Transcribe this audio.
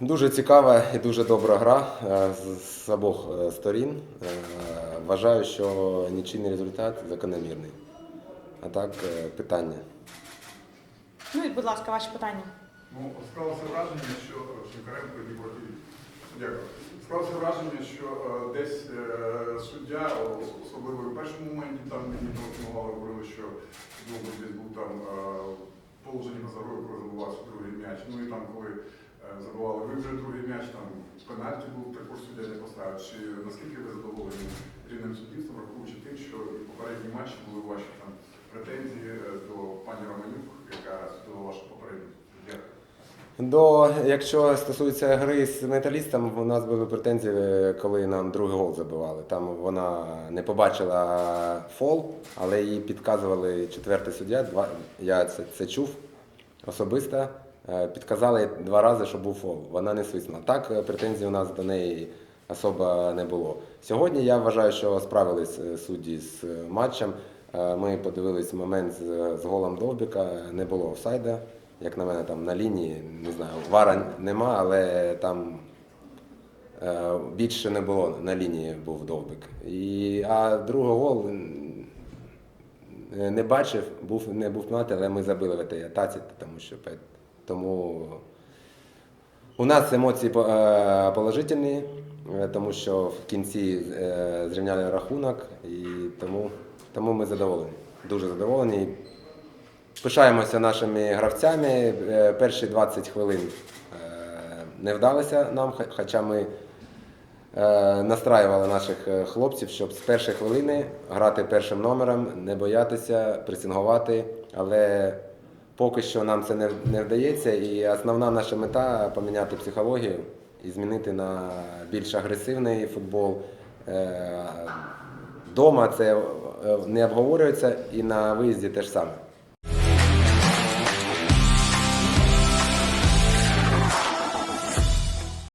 Дуже цікава і дуже добра гра е, з, обох е, сторін. Е, Вважаю, що нічийний результат закономірний. А так, питання. Ну і, будь ласка, ваше питання. Ну, склалося враження, що Шинкаренко і. Дякую. Склалося враження, що десь суддя, особливо в першому моменті, там мені телефонували, говорили, що Довбик десь був там положені на зарою, коли забувався другий м'яч. Ну і там, коли забували ви вже другий м'яч, там пенальті був також суддя не поставив. Чи наскільки ви задоволені рівнем суддівства, враховуючи тим, що і попередні матчі були ваші там претензії е, до пані Романюк, яка судила вашу попередню? Дякую. До, якщо стосується гри з металістом, у нас були претензії, е, коли нам другий гол забивали. Там вона не побачила фол, але їй підказували четвертий суддя. Два, я це, це чув особисто. Е, Підказали два рази, що був фол. Вона не свиснула. Так, е, претензій у нас до неї особо не було. Сьогодні я вважаю, що справились е, судді з матчем. Ми подивились момент з, голом Довбіка, не було офсайда. Як на мене, там на лінії, не знаю, вара нема, але там більше не було на лінії був Довбик. І, а другий гол не бачив, був, не був пенальті, але ми забили в атаці, тому що тому у нас емоції е, положительні, е, тому що в кінці е, зрівняли рахунок, і тому, тому ми задоволені. Дуже задоволені. Пишаємося нашими гравцями. Перші 20 хвилин не вдалося нам, хоча ми настраювали наших хлопців, щоб з першої хвилини грати першим номером, не боятися, пресингувати. Але поки що нам це не, не вдається. І основна наша мета поміняти психологію і змінити на більш агресивний футбол. Е, Дома це е, не обговорюється і на виїзді теж саме.